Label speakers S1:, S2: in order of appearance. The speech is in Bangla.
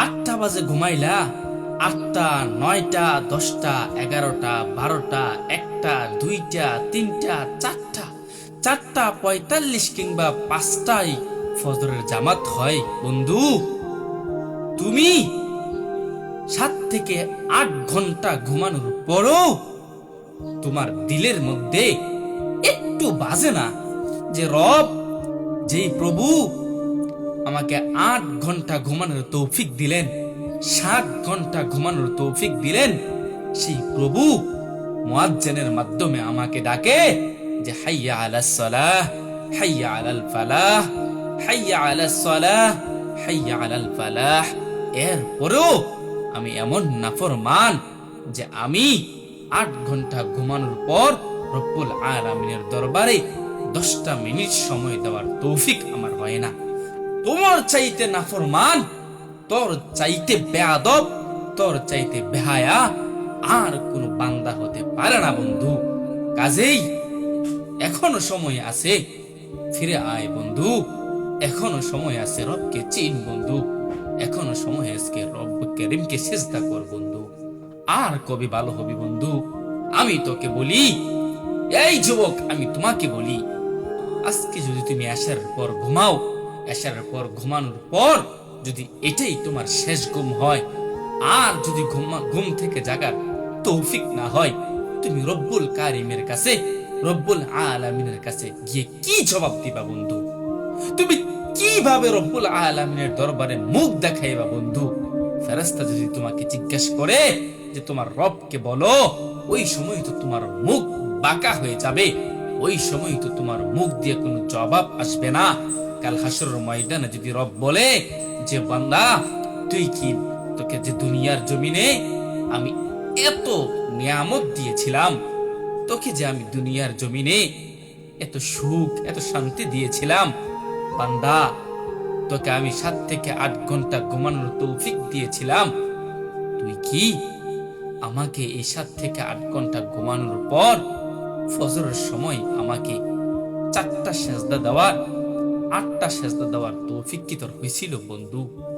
S1: আটটা বাজে ঘুমাইলা, আটটা, নয়টা, দশটা, এগারোটা, বারোটা, একটা, দুইটা, তিনটা, চারটা। চারটা পঁয়তাল্লিশ কিংবা পাঁচটায় ফজরের জামাত হয়। বন্ধু, তুমি সাত থেকে আট ঘণ্টা ঘুমানোর পরও তোমার দিলের মধ্যে একটু বাজে না যে রব, যেই প্রভু আমাকে আট ঘণ্টা ঘুমানোর তৌফিক দিলেন, সাত ঘণ্টা ঘুমানোর তৌফিক দিলেন। সেই প্রভু মুয়াজ্জিনের মাধ্যমে আমাকে ডাকে যে, হাইয়া আলাস সালাহ, হাইয়া আলাল ফালাহ, হাইয়া আলাস সালাহ, হাইয়া আলাল ফালাহ। এরপরেও আমি এমন নাফরমান যে, আমি আট ঘণ্টা ঘুমানোর পর রব্বুল আলামিনের দরবারে দশটা মিনিট সময় দেওয়ার তৌফিক আমার হয় না। তোমার চাইতে নাফরমান, তোর চাইতে বেয়াদব, তোর চাইতে বেহায়া আর কোনো বান্দা হতে পারে না বন্ধু। কাজেই এখনও সময় আছে, ফিরে আয় বন্ধু। এখনও সময় আছে রবকে চিন বন্ধু। এখনও সময় আজকে রব করিমকে চেষ্টা কর বন্ধু। আর কবে ভালো হবি বন্ধু? আমি তোকে বলি, এই যুবক, আমি তোমাকে বলি, আজকে যদি তুমি আসার পর ঘুমাও আসার পর, ঘুমানোর পর যদি এটাই তোমার শেষ ঘুম হয়, আর যদি ঘুমা, ঘুম থেকে জাগার তৌফিক না হয়, তুমি রব্বুল কারিমের কাছে, রব্বুল আলামিনের কাছে গিয়ে কি জবাব দিবা বন্ধু? তুমি কীভাবে রব্বুল আলামিনের দরবারে মুখ দেখাইবা বন্ধু? ফেরেশতা যদি তোমাকে জিজ্ঞেস করে যে তোমার রবকে বলো, ওই সময় তো তোমার মুখ বাঁকা হয়ে যাবে। ওই সময় তো তোমার মুখ দিয়ে কোনো জবাব আসবে না। কাল হাসরের ময়দানে যদি রব বলে যে, বান্দা, তুই কি তোকে যে দুনিয়ার জমিনে আমি এত নিয়ামত দিয়েছিলাম, তোকে যে আমি দুনিয়ার জমিনে এত সুখ, এত শান্তি দিয়েছিলাম, বান্দা, তোকে আমি সাত থেকে আট ঘণ্টা ঘুমানোর তৌফিক দিয়েছিলাম, তুই কি আমাকে এই সাত থেকে আট ঘণ্টা ঘুমানোর পর ফজরের সময় আমাকে চারটা সেজদা দেওয়ার আটটা সেজদা দেওয়ার তৌফিক কি তোর হয়েছিল বন্ধু?